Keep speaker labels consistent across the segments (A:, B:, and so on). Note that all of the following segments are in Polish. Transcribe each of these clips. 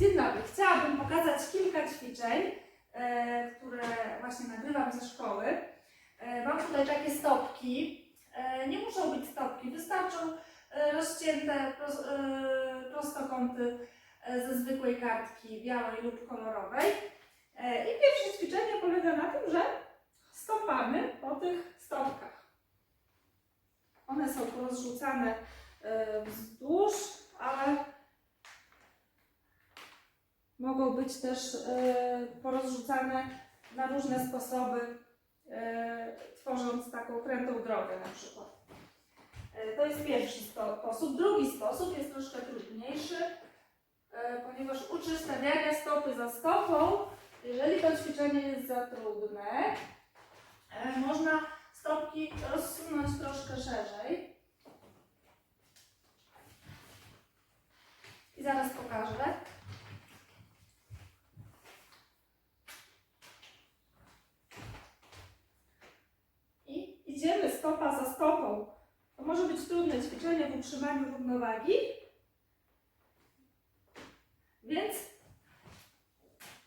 A: Dzień dobry. Chciałabym pokazać kilka ćwiczeń, e, które właśnie nagrywam ze szkoły. E, mam tutaj takie stopki. E, nie muszą być stopki, wystarczą rozcięte pros, prostokąty ze zwykłej kartki białej lub kolorowej. I pierwsze ćwiczenie polega na tym, że stopamy po tych stopkach. One są porozrzucane wzdłuż, ale mogą być też e, porozrzucane na różne sposoby, e, tworząc taką krętą drogę na przykład. E, to jest pierwszy sposób. Drugi sposób jest troszkę trudniejszy, ponieważ uczy stawiania stopy za stopą. Jeżeli to ćwiczenie jest za trudne, można stopki rozsunąć troszkę szerzej. I zaraz pokażę. I idziemy stopa za stopą. To może być trudne ćwiczenie w utrzymaniu równowagi. Więc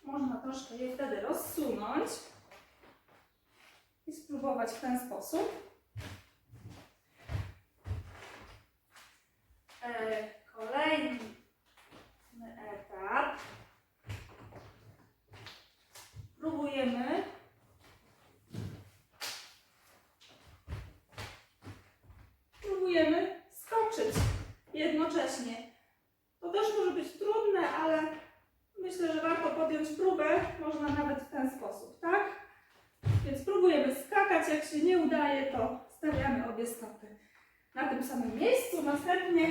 A: można troszkę je wtedy rozsunąć i spróbować w ten sposób. E, Kolejny etap. Próbujemy próbujemy skoczyć jednocześnie. To też może być trudne, ale myślę, że warto podjąć próbę, można nawet w ten sposób, tak? Więc próbujemy skakać, jak się nie udaje, to stawiamy obie stopy na tym samym miejscu. Następnie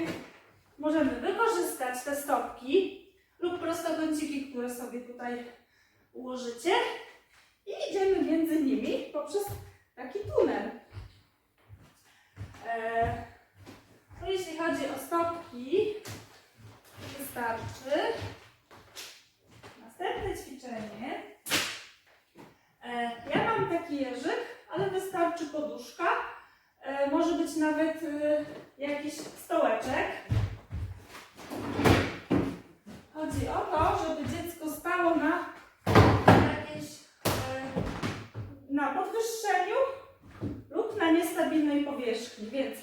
A: możemy wykorzystać te stopki lub prostokąciki, które sobie tutaj ułożycie i idziemy między nimi poprzez taki tunel. E, No jeśli chodzi o stopki, wystarczy. Następne ćwiczenie. E, Ja mam taki jeżyk, ale wystarczy poduszka. E, Może być nawet e, jakiś stołeczek. Chodzi o to, żeby dziecko stało na jakiejś e, na podwyższeniu lub na niestabilnej powierzchni, więc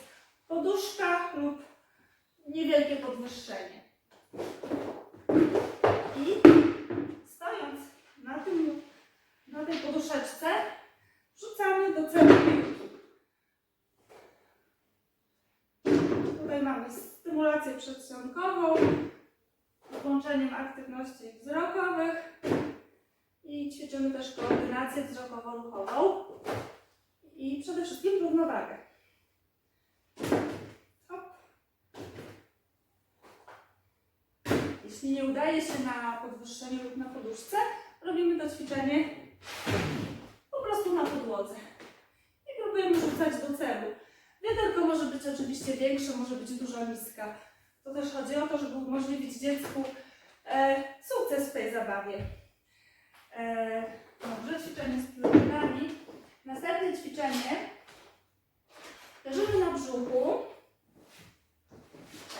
A: poduszka lub niewielkie podwyższenie. I stojąc na, tym, na tej poduszeczce, wrzucamy do celu piłki. Tutaj mamy stymulację przedsionkową, włączeniem aktywności wzrokowych i ćwiczymy też koordynację wzrokowo-ruchową i przede wszystkim równowagę. Jeśli nie udaje się na podwyższeniu lub na poduszce, robimy to ćwiczenie po prostu na podłodze. I próbujemy rzucać do celu. Wiaderko może być oczywiście większe, może być duża miska. To też chodzi o to, żeby umożliwić dziecku e, sukces w tej zabawie. E, dobrze, ćwiczenie z piórkami. Następne ćwiczenie. Leżymy na brzuchu.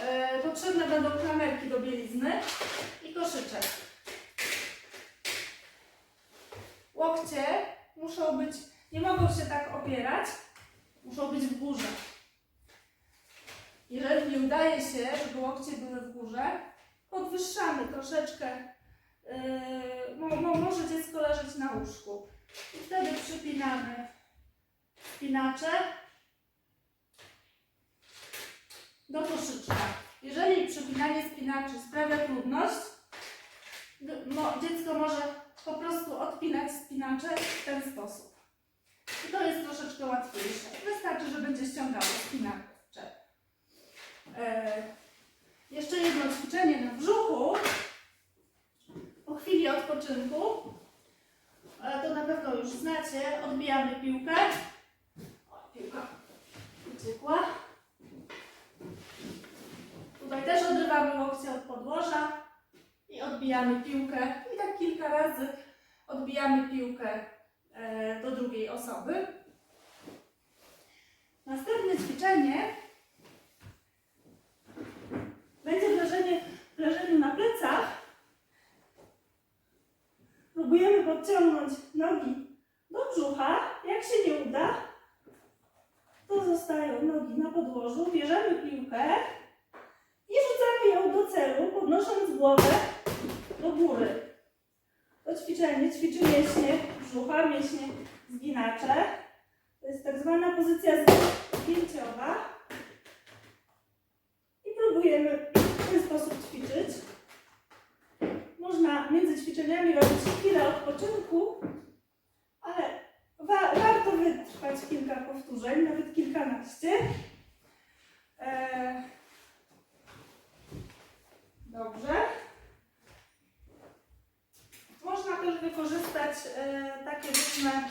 A: E, potrzebne będą klamerki do bielizny i koszyczek. Łokcie muszą być, nie mogą się tak opierać, muszą być w górze. Jeżeli nie udaje się, żeby łokcie były w górze, podwyższamy troszeczkę. Yy, mo, może dziecko leżeć na łóżku. I wtedy przypinamy spinacze do koszyczka. Jeżeli przypinanie spinaczy sprawia trudność, dziecko może po prostu odpinać spinacze w ten sposób. I to jest troszeczkę łatwiejsze. Wystarczy, że będzie ściągało spinacze. E, jeszcze jedno ćwiczenie na brzuchu. Po chwili odpoczynku, e, to na pewno już znacie, odbijamy piłkę. O, piłka uciekła. Tutaj też odrywamy łokcie od podłoża i odbijamy piłkę. I tak kilka razy odbijamy piłkę e, do drugiej osoby. Następne ćwiczenie będzie w leżeniu na plecach podciągnąć nogi do brzucha. Jak się nie uda, to zostają nogi na podłożu. Bierzemy piłkę i rzucamy ją do celu, podnosząc głowę do góry. To ćwiczenie ćwiczy mięśnie brzucha, mięśnie zginacze. To jest tak zwana pozycja zgięciowa. I próbujemy w ten sposób ćwiczyć. Można między ćwiczeniami robić chwilę odpoczynku, ale warto wytrwać kilka powtórzeń, nawet kilkanaście. E, Dobrze. Można też wykorzystać e, takie różne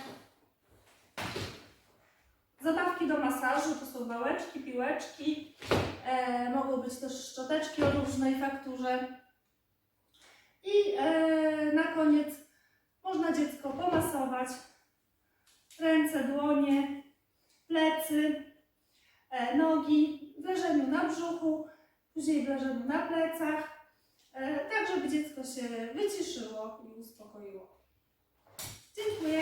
A: zabawki do masażu. To są wałeczki, piłeczki. E, mogą być też szczoteczki o różnej fakturze. I e, na koniec można dziecko pomasować. Dłonie, plecy, e, nogi, w leżeniu na brzuchu, później w leżeniu na plecach. E, tak, żeby dziecko się wyciszyło i uspokoiło. Dziękuję.